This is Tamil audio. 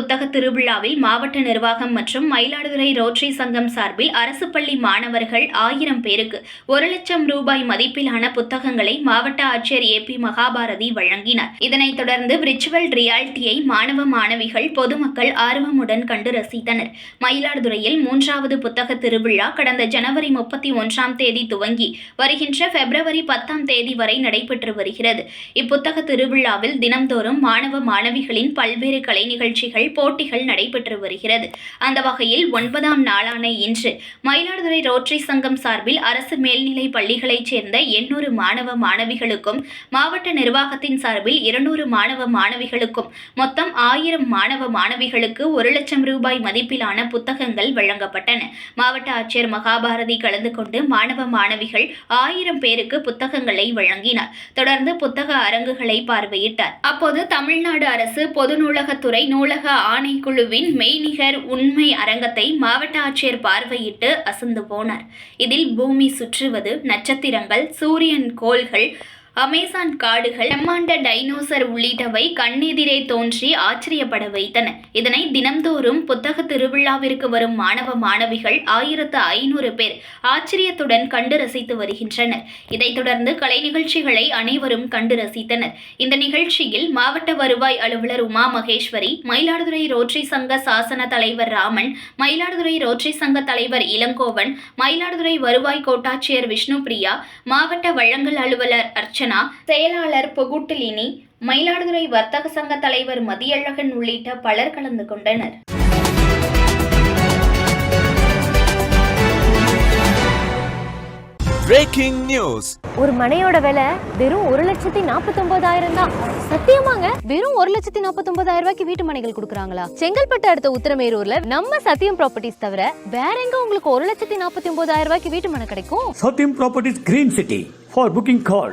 புத்தக திருவிழாவில் மாவட்ட நிர்வாகம் மற்றும் மயிலாடுதுறை ரோட்டரி சங்கம் சார்பில் அரசு பள்ளி மாணவர்கள் ஆயிரம் பேருக்கு ஒரு லட்சம் ரூபாய் மதிப்பிலான புத்தகங்களை மாவட்ட ஆட்சியர் ஏ பி மகாபாரதி வழங்கினார். இதனைத் தொடர்ந்து விர்ச்சுவல் ரியாலிட்டியை மாணவ மாணவிகள் பொதுமக்கள் ஆர்வமுடன் கண்டு ரசித்தனர். மயிலாடுதுறையில் மூன்றாவது புத்தக திருவிழா கடந்த ஜனவரி முப்பத்தி ஒன்றாம் தேதி துவங்கி வருகின்ற பிப்ரவரி பத்தாம் தேதி வரை நடைபெற்று வருகிறது. இப்புத்தக திருவிழாவில் தினம்தோறும் மாணவ மாணவிகளின் பல்வேறு கலை நிகழ்ச்சிகள் போட்டிகள் நடைபெற்று வருகிறது. அந்த வகையில் ஒன்பதாம் நாளான இன்று மயிலாடுதுறை ரோட்டரி சங்கம் சார்பில் அரசு மேல்நிலை பள்ளிகளைச் சேர்ந்த எண்ணூறு மாணவ மாணவிகளுக்கும் மாவட்ட நிர்வாகத்தின் சார்பில் இருநூறு மாணவ மாணவிகளுக்கும் மொத்தம் ஆயிரம் மாணவ மாணவிகளுக்கு ஒரு லட்சம் ரூபாய் மதிப்பிலான புத்தகங்கள் வழங்கப்பட்டன. மாவட்ட ஆட்சியர் மகாபாரதி கலந்து கொண்டு மாணவ மாணவிகள் ஆயிரம் பேருக்கு புத்தகங்களை வழங்கினார். தொடர்ந்து புத்தக அரங்குகளை பார்வையிட்டார். அப்போது தமிழ்நாடு அரசு பொது நூலகத்துறை நூலக ஆணைக்குழுவின் மெய்நிகர் உண்மை அரங்கத்தை மாவட்ட ஆட்சியர் பார்வையிட்டு அசந்து போனார். இதில் பூமி சுற்றுவது நட்சத்திரங்கள் சூரியன் கோள்கள் அமேசான் காடுகள் பிரம்மாண்ட டைனோசர் உள்ளிட்டவை கண்ணெதிரே தோன்றி ஆச்சரியப்பட வைத்தன. இதனை தினம்தோறும் புத்தக திருவிழாவிற்கு வரும் மாணவ மாணவிகள் ஆயிரத்து ஐநூறு பேர் ஆச்சரியத்துடன் கண்டு ரசித்து வருகின்றனர். இதைத் தொடர்ந்து கலை நிகழ்ச்சிகளை அனைவரும் கண்டு ரசித்தனர். இந்த நிகழ்ச்சியில் மாவட்ட வருவாய் அலுவலர் உமா மகேஸ்வரி மயிலாடுதுறை ரோட்டரி சங்க சாசன தலைவர் ராமன் மயிலாடுதுறை ரோட்டரி சங்க தலைவர் இளங்கோவன் மயிலாடுதுறை வருவாய் கோட்டாட்சியர் விஷ்ணுபிரியா மாவட்ட வழங்கல் அலுவலர் அர்ச்சனா செயலாளர் புகுட்டிலினி மயிலாடுதுறை வர்த்தக சங்க தலைவர் மதியழகன் உள்ளிட்ட பலர் கலந்து கொண்டனர். பிரேக்கிங் நியூஸ் ஒரு மனையோட விலை வெறும் ஒரு லட்சத்தி நாற்பத்தொன்பதாயிரம் தான். சத்தியமாங்க வெறும் ஒரு லட்சத்தி நாற்பத்தொன்பதாயிரம் ரூபாய்க்கு வீட்டு மனைகள் கொடுக்குறாங்களா? செங்கல்பட்டு அடுத்த உத்திரமேரூர்ல நம்ம சத்தியம் ப்ராப்பர்ட்டிஸ் தவிர வேற எங்க உங்களுக்கு ஒரு லட்சத்தி நாற்பத்தி ஒன்பதாயிரம் ரூபாய்க்கு வீட்டு மனை கிடைக்கும்? Satyam Properties Green City. For booking call.